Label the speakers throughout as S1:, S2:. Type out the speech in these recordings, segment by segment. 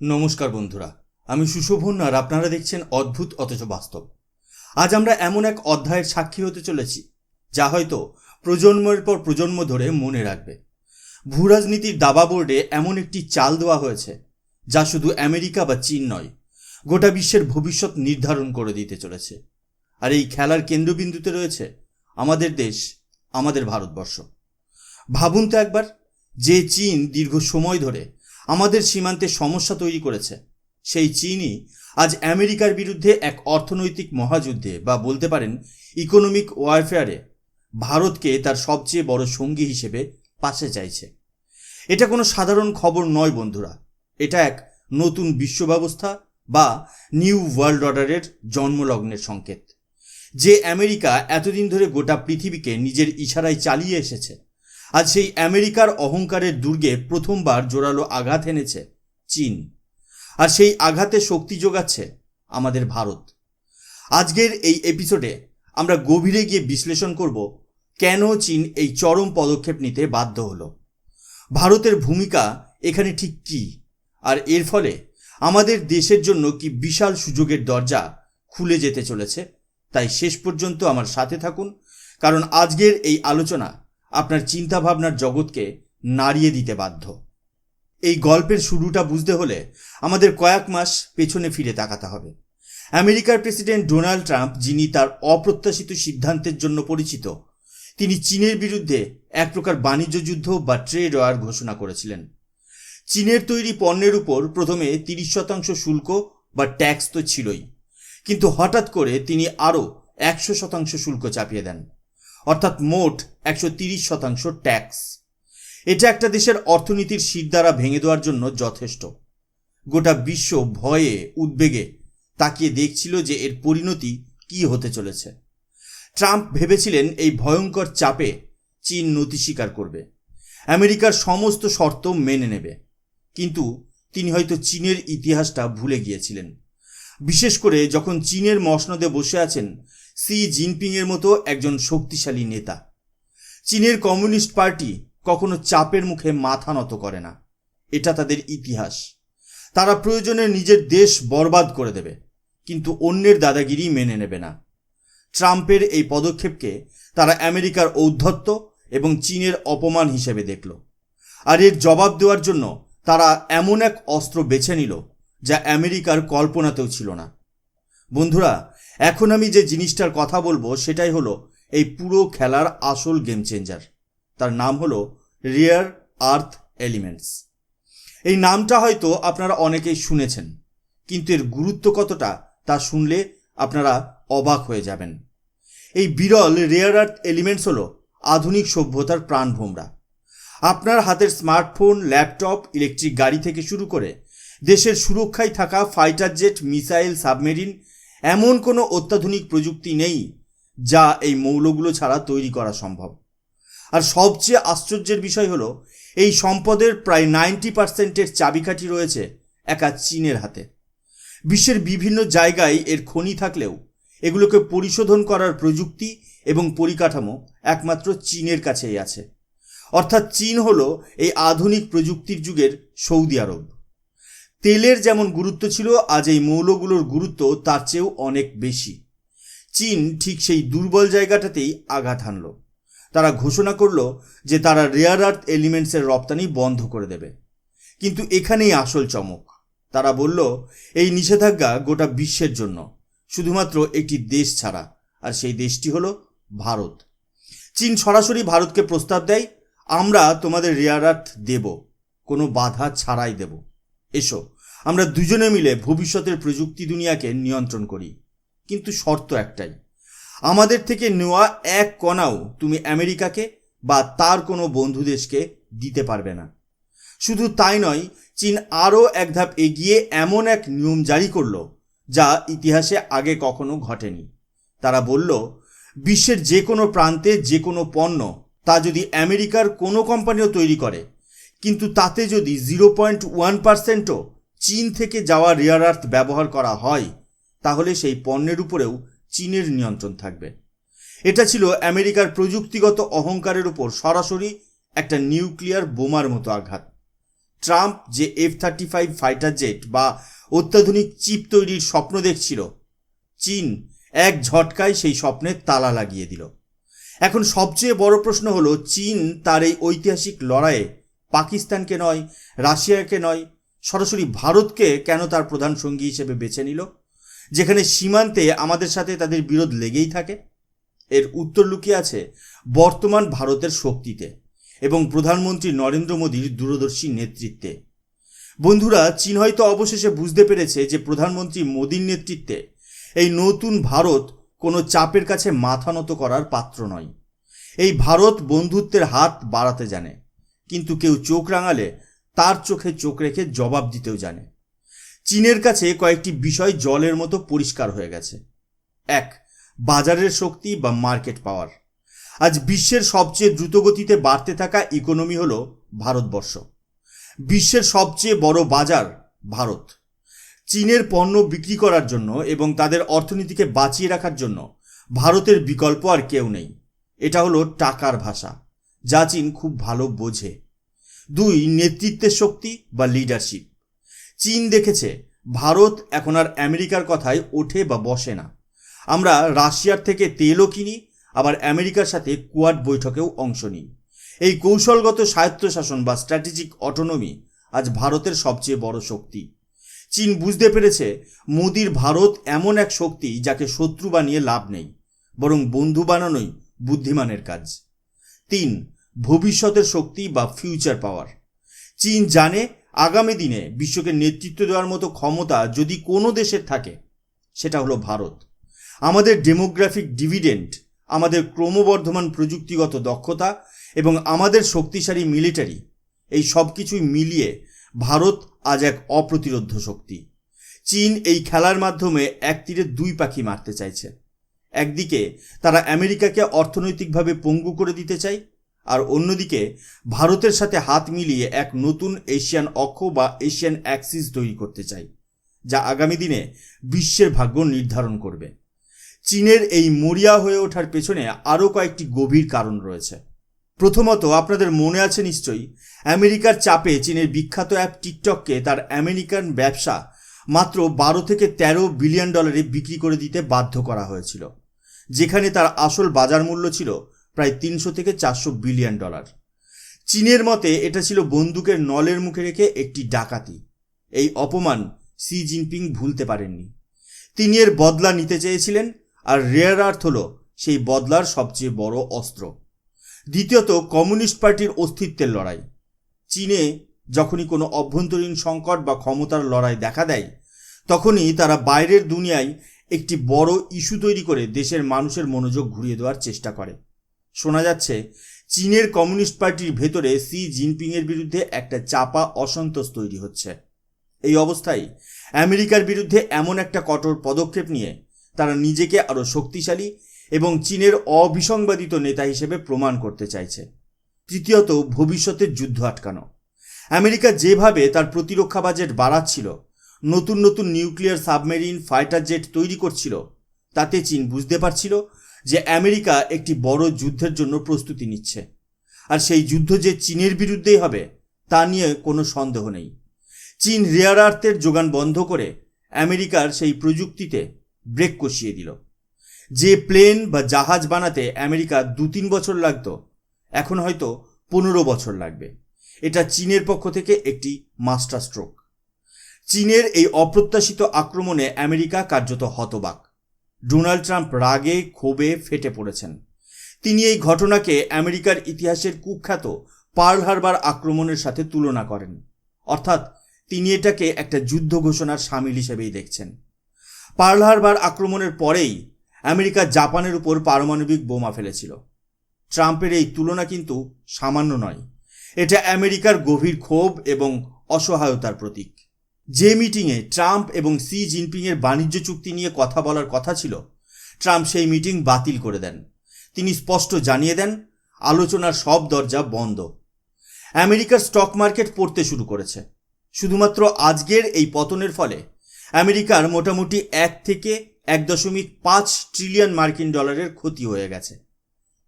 S1: নমস্কার বন্ধুরা, আমি সুশোভন আর আপনারা দেখছেন অদ্ভুত অথচ বাস্তব। আজ আমরা এমন এক অধ্যায়ের সাক্ষী হতে চলেছি, যা হয়তো প্রজন্মের পর প্রজন্ম ধরে মনে রাখবে। ভূরাজনীতির দাবা বোর্ডে এমন একটি চাল দেওয়া হয়েছে, যা শুধু আমেরিকা বা চীন নয়, গোটা বিশ্বের ভবিষ্যৎ নির্ধারণ করে দিতে চলেছে। আর এই খেলার কেন্দ্রবিন্দুতে রয়েছে আমাদের দেশ, আমাদের ভারতবর্ষ। ভাবুন তো একবার, যে চীন দীর্ঘ সময় ধরে আমাদের সীমান্তে সমস্যা তৈরি করেছে। সেই চীনই আজ আমেরিকার বিরুদ্ধে এক অর্থনৈতিক মহাযুদ্ধে বা বলতে পারেন ইকোনমিক ওয়ারফেয়ারে ভারতকে তার সবচেয়ে বড় সঙ্গী হিসেবে পাশে চাইছে। এটা কোনো সাধারণ খবর নয় বন্ধুরা। এটা এক নতুন বিশ্ব ব্যবস্থা বা নিউ ওয়ার্ল্ড অর্ডারের জন্মলগ্নের সংকেত। যে আমেরিকা এতদিন ধরে গোটা পৃথিবীকে নিজের ইশারায় চালিয়ে এসেছে আজ সেই আমেরিকার অহংকারের দুর্গে প্রথমবার জোরালো আঘাত এনেছে চীন। আর সেই আঘাতে শক্তি যোগাচ্ছে আমাদের ভারত। আজকের এই এপিসোডে আমরা গভীরে গিয়ে বিশ্লেষণ করব কেন চীন এই চরম পদক্ষেপ নিতে বাধ্য হলো। ভারতের ভূমিকা এখানে ঠিক কী? আর এর ফলে আমাদের দেশের জন্য কি বিশাল সুযোগের দরজা খুলে যেতে চলেছে? তাই শেষ পর্যন্ত আমার সাথে থাকুন, কারণ আজকের এই আলোচনা আপনার চিন্তাভাবনার জগৎকে নাড়িয়ে দিতে বাধ্য। এই গল্পের শুরুটা বুঝতে হলে আমাদের কয়েক মাস পেছনে ফিরে তাকাতে হবে। আমেরিকার প্রেসিডেন্ট ডোনাল্ড ট্রাম্প, যিনি তার অপ্রত্যাশিত সিদ্ধান্তের জন্য পরিচিত, তিনি চীনের বিরুদ্ধে এক প্রকার বাণিজ্য যুদ্ধ বা ট্রেড ওয়ার ঘোষণা করেছিলেন। চীনের তৈরি পণ্যের উপর প্রথমে তিরিশ শতাংশ শুল্ক বা ট্যাক্স তো ছিলই, কিন্তু হঠাৎ করে তিনি আরও একশো শতাংশ শুল্ক চাপিয়ে দেন। অর্থাৎ মোট একশো তিরিশ শতাংশ ট্যাক্স। এটা একটা দেশের অর্থনীতির শীত দ্বারা ভেঙে দেওয়ার জন্য যথেষ্ট। গোটা বিশ্ব ভয়ে, উদ্বেগে তাকিয়ে দেখছিল যে এর পরিণতি কি হতে চলেছে। ট্রাম্প ভেবেছিলেন এই ভয়ঙ্কর চাপে চীন নতি স্বীকার করবে। আমেরিকার সমস্ত শর্ত মেনে নেবে। কিন্তু তিনি হয়তো চীনের ইতিহাসটা ভুলে গিয়েছিলেন। বিশেষ করে যখন চীনের মসনদে বসে আছেন সি জিনপিংয়ের মতো একজন শক্তিশালী নেতা। চীনের কমিউনিস্ট পার্টি কখনো চাপের মুখে মাথা নত করে না। এটা তাদের ইতিহাস। তারা প্রয়োজনে নিজের দেশ বরবাদ করে দেবে, কিন্তু অন্যের দাদাগিরি মেনে নেবে না। ট্রাম্পের এই পদক্ষেপকে তারা আমেরিকার ঔদ্ধত্য এবং চীনের অপমান হিসেবে দেখল। আর এর জবাব দেওয়ার জন্য তারা এমন এক অস্ত্র বেছে নিল, যা আমেরিকার কল্পনাতেও ছিল না। বন্ধুরা এখন আমি যে জিনিসটার কথা বলব সেটাই হলো এই পুরো খেলার আসল গেম চেঞ্জার তার নাম হলো রিয়ার আর্থ এলিমেন্টস এই নামটা হয়তো আপনারা অনেকেই শুনেছেন, কিন্তু এর গুরুত্ব কতটা তা শুনলে আপনারা অবাক হয়ে যাবেন। এই বিরল রেয়ার আর্থ এলিমেন্টস হলো আধুনিক সভ্যতার প্রাণভোমরা। আপনার হাতের স্মার্টফোন ল্যাপটপ ইলেকট্রিক গাড়ি থেকে শুরু করে দেশের সুরক্ষায় থাকা ফাইটার জেট মিসাইল সাবমেরিন এমন কোনো অত্যাধুনিক প্রযুক্তি নেই যা এই মৌলগুলো ছাড়া তৈরি করা সম্ভব। আর সবচেয়ে আশ্চর্যের বিষয় হলো, এই সম্পদের প্রায় নাইনটি পার্সেন্টের চাবিকাঠি রয়েছে একা চীনের হাতে। বিশ্বের বিভিন্ন জায়গায় এর খনি থাকলেও এগুলোকে পরিশোধন করার প্রযুক্তি এবং পরিকাঠামো একমাত্র চীনের কাছেই আছে। অর্থাৎ চীন হলো এই আধুনিক প্রযুক্তির যুগের সৌদি আরব। তেলের যেমন গুরুত্ব ছিল, আজ এই মৌলগুলোর গুরুত্ব তার চেয়েও অনেক বেশি। চীন ঠিক সেই দুর্বল জায়গাটাতেই আঘাত হানল। তারা ঘোষণা করল যে তারা রেয়ার আর্থ এলিমেন্টসের রপ্তানি বন্ধ করে দেবে। কিন্তু এখানেই আসল চমক। তারা বলল, এই নিষেধাজ্ঞা গোটা বিশ্বের জন্য, শুধুমাত্র একটি দেশ ছাড়া। আর সেই দেশটি হলো ভারত। চীন সরাসরি ভারতকে প্রস্তাব দেয়, আমরা তোমাদের রেয়ার আর্থ দেব। কোনো বাধা ছাড়াই দেব। এসো, আমরা দুজনে মিলে ভবিষ্যতের প্রযুক্তি দুনিয়াকে নিয়ন্ত্রণ করি। কিন্তু শর্ত একটাই, আমাদের থেকে নেওয়া এক কণাও তুমি আমেরিকাকে বা তার কোনো বন্ধু দেশকে দিতে পারবে না। শুধু তাই নয়, চীন আরও এক ধাপ এগিয়ে এমন এক নিয়ম জারি করল, যা ইতিহাসে আগে কখনো ঘটেনি। তারা বলল, বিশ্বের যে কোনো প্রান্তে যে কোনো পণ্য, তা যদি আমেরিকার কোনো কোম্পানিও তৈরি করে কিন্তু তাতে যদি জিরো পয়েন্ট ওয়ান পার্সেন্টও চীন থেকে যাওয়া রেয়ার আর্থ ব্যবহার করা হয়, তাহলে সেই পণ্যের উপরেও চীনের নিয়ন্ত্রণ থাকবে। এটা ছিল আমেরিকার প্রযুক্তিগত অহংকারের উপর সরাসরি একটা নিউক্লিয়ার বোমার মতো আঘাত। ট্রাম্প যে F thirty five fighter jet বা অত্যাধুনিক চিপ তৈরির স্বপ্ন দেখছিল, চীন এক ঝটকায় সেই স্বপ্নের তালা লাগিয়ে দিল। এখন সবচেয়ে বড় প্রশ্ন হলো, চীন তার এই ঐতিহাসিক লড়াইয়ে পাকিস্তানকে নয়, রাশিয়াকে নয়, সরাসরি ভারতকে কেন তার প্রধান সঙ্গী হিসেবে বেছে নিল? যেখানে সীমান্তে আমাদের সাথে তাদের বিরোধ লেগেই থাকে। এর উত্তর লুকিয়ে আছে বর্তমান ভারতের শক্তিতে এবং প্রধানমন্ত্রী নরেন্দ্র মোদীর দূরদর্শী নেতৃত্বে। বন্ধুরা, চীন হয়তো অবশেষে বুঝতে পেরেছে যে প্রধানমন্ত্রী মোদীর নেতৃত্বে এই নতুন ভারত কোনো চাপের কাছে মাথা নত করার পাত্র নয়। এই ভারত বন্ধুত্বের হাত বাড়াতে জানে। কিন্তু কেউ চোখ রাঙালে তার চোখে চোখ রেখে জবাব দিতেও জানে। চীনের কাছে কয়েকটি বিষয় জলের মতো পরিষ্কার হয়ে গেছে। এক, বাজারের শক্তি বা মার্কেট পাওয়ার। আজ বিশ্বের সবচেয়ে দ্রুতগতিতে বাড়তে থাকা ইকোনমি হল ভারতবর্ষ। বিশ্বের সবচেয়ে বড় বাজার ভারত। চীনের পণ্য বিক্রি করার জন্য এবং তাদের অর্থনীতিকে বাঁচিয়ে রাখার জন্য ভারতের বিকল্প আর কেউ নেই। এটা হলো টাকার ভাষা। যা চীন খুব ভালো বোঝে। দুই, নেতৃত্বের শক্তি বা লিডারশিপ চীন দেখেছে, ভারত এখন আর আমেরিকার কথায় ওঠে বা বসে না। আমরা রাশিয়ার থেকে তেলও কিনি, আবার আমেরিকার সাথে কোয়াড বৈঠকেও অংশ নিই। এই কৌশলগত স্বায়ত্তশাসন বা স্ট্র্যাটেজিক অটোনমি আজ ভারতের সবচেয়ে বড় শক্তি। চীন বুঝতে পেরেছে, মোদির ভারত এমন এক শক্তি যাকে শত্রু বানিয়ে লাভ নেই, বরং বন্ধু বানানোই বুদ্ধিমানের কাজ। তিন ভবিষ্যতের শক্তি বা ফিউচার পাওয়ার চীন জানে আগামী দিনে বিশ্বকে নেতৃত্ব দেওয়ার মতো ক্ষমতা যদি কোনো দেশের থাকে, সেটা হলো ভারত। আমাদের ডেমোগ্রাফিক ডিভিডেন্ড আমাদের ক্রমবর্ধমান প্রযুক্তিগত দক্ষতা এবং আমাদের শক্তিশালী মিলিটারি এই সব কিছুই মিলিয়ে ভারত আজ এক অপ্রতিরোধ্য শক্তি। চীন এই খেলার মাধ্যমে এক তীরে দুই পাখি মারতে চাইছে। একদিকে তারা আমেরিকাকে অর্থনৈতিকভাবে পঙ্গু করে দিতে চায় আর অন্যদিকে ভারতের সাথে হাত মিলিয়ে এক নতুন এশিয়ান অক্ষ বা এশিয়ান অ্যাক্সিস তৈরি করতে চাই, যা আগামী দিনে বিশ্বের ভাগ্য নির্ধারণ করবে। চীনের এই মরিয়া হয়ে ওঠার পেছনে আরও কয়েকটি গভীর কারণ রয়েছে। প্রথমত, আপনাদের মনে আছে নিশ্চয়ই, আমেরিকার চাপে চীনের বিখ্যাত অ্যাপ টিকটককে তার আমেরিকান ব্যবসা মাত্র বারো থেকে তেরো বিলিয়ন ডলারে বিক্রি করে দিতে বাধ্য করা হয়েছিল, যেখানে তার আসল বাজার মূল্য ছিল প্রায় তিনশো থেকে চারশো বিলিয়ন ডলার। চীনের মতে এটা ছিল বন্দুকের নলের মুখে রেখে একটি ডাকাতি। এই অপমান সি জিনপিং ভুলতে পারেননি। তিনি এর বদলা নিতে চেয়েছিলেন, আর রেয়ার আর্থ হল সেই বদলার সবচেয়ে বড় অস্ত্র। দ্বিতীয়ত, কমিউনিস্ট পার্টির অস্তিত্বের লড়াই। চীনে যখনই কোনো অভ্যন্তরীণ সংকট বা ক্ষমতার লড়াই দেখা দেয়, তখনই তারা বাইরের দুনিয়ায় একটি বড় ইস্যু তৈরি করে দেশের মানুষের মনোযোগ ঘুরিয়ে দেওয়ার চেষ্টা করে। শোনা যাচ্ছে, চীনের কমিউনিস্ট পার্টির ভেতরে সি জিনপিংয়ের বিরুদ্ধে একটা চাপা অসন্তোষ তৈরি হচ্ছে। এই অবস্থায় আমেরিকার বিরুদ্ধে এমন একটা কঠোর পদক্ষেপ নিয়ে তারা নিজেকে আরও শক্তিশালী এবং চীনের অবিসংবাদিত নেতা হিসেবে প্রমাণ করতে চাইছে। তৃতীয়ত ভবিষ্যতের যুদ্ধ আটকানো। আমেরিকা যেভাবে তার প্রতিরক্ষা বাজেট বাড়াচ্ছিল, নতুন নতুন নিউক্লিয়ার সাবমেরিন, ফাইটার জেট তৈরি করছিল, তাতে চীন বুঝতে পারছিল যে আমেরিকা একটি বড় যুদ্ধের জন্য প্রস্তুতি নিচ্ছে। আর সেই যুদ্ধ যে চীনের বিরুদ্ধেই হবে, তা নিয়ে কোনো সন্দেহ নেই। চীন রেয়ার আর্থের যোগান বন্ধ করে আমেরিকার সেই প্রযুক্তিতে ব্রেক কষিয়ে দিল। যে প্লেন বা জাহাজ বানাতে আমেরিকা দু তিন বছর লাগতো, এখন হয়তো পনেরো বছর লাগবে। এটা চীনের পক্ষ থেকে একটি মাস্টার স্ট্রোক চীনের এই অপ্রত্যাশিত আক্রমণে আমেরিকা কার্যত হতবাক। ডোনাল্ড ট্রাম্প রাগে, ক্ষোভে ফেটে পড়েছেন। তিনি এই ঘটনাকে আমেরিকার ইতিহাসের কুখ্যাত পার্ল হারবার আক্রমণের সাথে তুলনা করেন। অর্থাৎ তিনি এটাকে একটা যুদ্ধ ঘোষণার সামিল হিসেবেই দেখছেন। পার্ল হারবার আক্রমণের পরেই আমেরিকা জাপানের উপর পারমাণবিক বোমা ফেলেছিল। ট্রাম্পের এই তুলনা কিন্তু সামান্য নয়। এটা আমেরিকার গভীর ক্ষোভ এবং অসহায়তার প্রতীক। যে মিটিংয়ে ট্রাম্প এবং সি জিনপিংয়ের বাণিজ্য চুক্তি নিয়ে কথা বলার কথা ছিল, ট্রাম্প সেই মিটিং বাতিল করে দেন। তিনি স্পষ্ট জানিয়ে দেন, আলোচনার সব দরজা বন্ধ। আমেরিকার স্টক মার্কেট পড়তে শুরু করেছে। শুধুমাত্র আজকের এই পতনের ফলে আমেরিকার মোটামুটি এক থেকে এক দশমিক পাঁচ ট্রিলিয়ন মার্কিন ডলারের ক্ষতি হয়ে গেছে।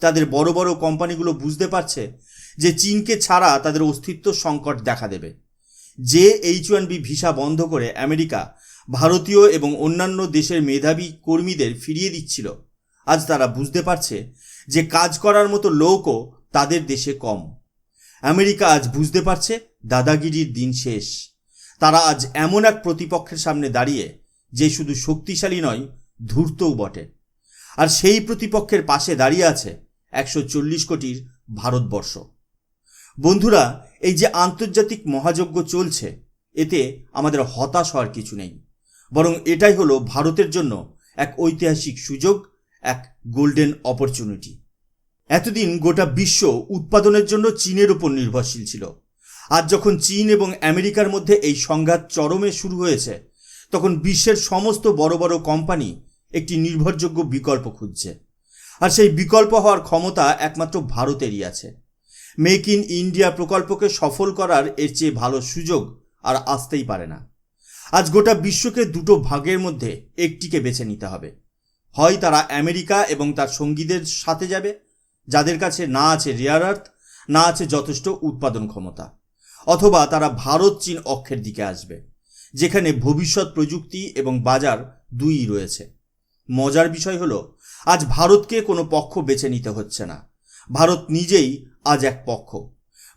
S1: তাদের বড় বড় কোম্পানিগুলো বুঝতে পারছে যে চীনকে ছাড়া তাদের অস্তিত্ব সংকট দেখা দেবে। যে এইচ ওয়ান বি ভিসা বন্ধ করে আমেরিকা, ভারতীয় এবং অন্যান্য দেশের মেধাবী কর্মীদের ফিরিয়ে দিচ্ছিল। আজ তারা বুঝতে পারছে যে কাজ করার মতো লোকও তাদের দেশে কম। আমেরিকা আজ বুঝতে পারছে দাদাগিরির দিন শেষ। তারা আজ এমন এক প্রতিপক্ষের সামনে দাঁড়িয়ে যে শুধু শক্তিশালী নয়, ধূর্তও বটে। আর সেই প্রতিপক্ষের পাশে দাঁড়িয়ে আছে একশো চল্লিশ কোটির ভারতবর্ষ। বন্ধুরা এই যে আন্তর্জাতিক মহাযজ্ঞ চলছে, এতে আমাদের হতাশ হওয়ার কিছু নেই। বরং এটাই হলো ভারতের জন্য এক ঐতিহাসিক সুযোগ, এক গোল্ডেন অপরচুনিটি এতদিন গোটা বিশ্ব উৎপাদনের জন্য চীনের উপর নির্ভরশীল ছিল। আজ যখন চীন এবং আমেরিকার মধ্যে এই সংঘাত চরমে শুরু হয়েছে, তখন বিশ্বের সমস্ত বড় বড় কোম্পানি একটি নির্ভরযোগ্য বিকল্প খুঁজছে। আর সেই বিকল্প হওয়ার ক্ষমতা একমাত্র ভারতেরই আছে। মেক ইন ইন্ডিয়া প্রকল্পকে সফল করার এর চেয়ে ভালো সুযোগ আর আসতেই পারে না। আজ গোটা বিশ্বকে দুটো ভাগের মধ্যে একটিকে বেছে নিতে হবে। হয় তারা আমেরিকা এবং তার সঙ্গীদের সাথে যাবে, যাদের কাছে না আছে রেয়ার আর্থ না আছে যথেষ্ট উৎপাদন ক্ষমতা, অথবা তারা ভারত, চীন অক্ষের দিকে আসবে, যেখানে ভবিষ্যৎ প্রযুক্তি এবং বাজার দুইই রয়েছে। মজার বিষয় হলো, আজ ভারতকে কোনো পক্ষ বেছে নিতে হচ্ছে না। ভারত নিজেই আজ এক পক্ষ।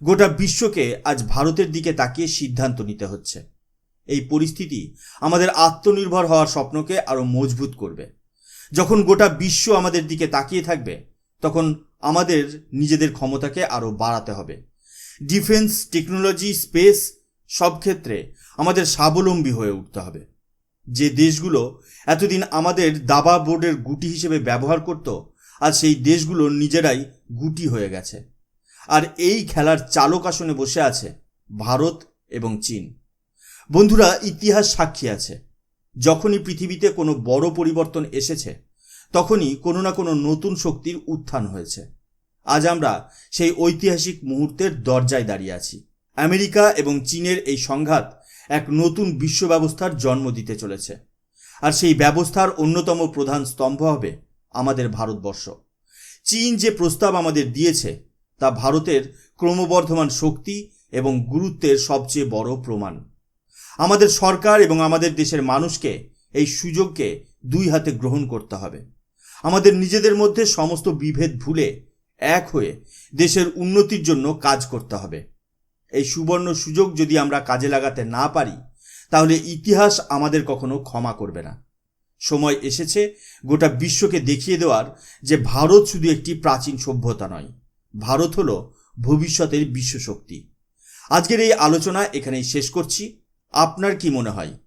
S1: গোটা বিশ্বকে আজ ভারতের দিকে তাকিয়ে সিদ্ধান্ত নিতে হচ্ছে। এই পরিস্থিতি আমাদের আত্মনির্ভর হওয়ার স্বপ্নকে আরও মজবুত করবে। যখন গোটা বিশ্ব আমাদের দিকে তাকিয়ে থাকবে, তখন আমাদের নিজেদের ক্ষমতাকে আরও বাড়াতে হবে। ডিফেন্স, টেকনোলজি, স্পেস সব ক্ষেত্রে আমাদের স্বাবলম্বী হয়ে উঠতে হবে। যে দেশগুলো এতদিন আমাদের দাবা বোর্ডের গুটি হিসেবে ব্যবহার করত, আজ সেই দেশগুলো নিজেরাই গুটি হয়ে গেছে। আর এই খেলার চালক আসনে বসে আছে ভারত এবং চীন। বন্ধুরা, ইতিহাস সাক্ষী আছে। যখনই পৃথিবীতে কোনো বড় পরিবর্তন এসেছে, তখনই কোনো না কোনো নতুন শক্তির উত্থান হয়েছে। আজ আমরা সেই ঐতিহাসিক মুহূর্তের দরজায় দাঁড়িয়ে আছি। আমেরিকা এবং চীনের এই সংঘাত এক নতুন বিশ্ব ব্যবস্থার জন্ম দিতে চলেছে। আর সেই ব্যবস্থার অন্যতম প্রধান স্তম্ভ হবে আমাদের ভারতবর্ষ। চীন যে প্রস্তাব আমাদের দিয়েছে তা ভারতের ক্রমবর্ধমান শক্তি এবং গুরুত্বের সবচেয়ে বড় প্রমাণ। আমাদের সরকার এবং আমাদের দেশের মানুষকে এই সুযোগকে দুই হাতে গ্রহণ করতে হবে। আমাদের নিজেদের মধ্যে সমস্ত বিভেদ ভুলে এক হয়ে দেশের উন্নতির জন্য কাজ করতে হবে। এই সুবর্ণ সুযোগ যদি আমরা কাজে লাগাতে না পারি, তাহলে ইতিহাস আমাদের কখনো ক্ষমা করবে না। সময় এসেছে গোটা বিশ্বকে দেখিয়ে দেওয়ার যে ভারত শুধু একটি প্রাচীন সভ্যতা নয়। ভারত হলো ভবিষ্যতের বিশ্বশক্তি। আজকের এই আলোচনা এখানেই শেষ করছি। আপনার কি মনে হয়?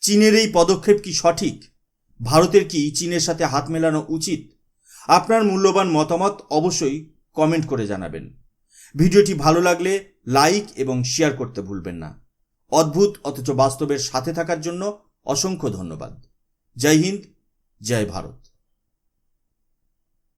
S1: চীনের এই পদক্ষেপ কি সঠিক? ভারতের কি চীনের সাথে হাত মেলানো উচিত? আপনার মূল্যবান মতামত অবশ্যই কমেন্ট করে জানাবেন। ভিডিওটি ভালো লাগলে লাইক এবং শেয়ার করতে ভুলবেন না। অদ্ভুত অথচ বাস্তবের সাথে থাকার জন্য অসংখ্য ধন্যবাদ। জয় হিন্দ, জয় ভারত।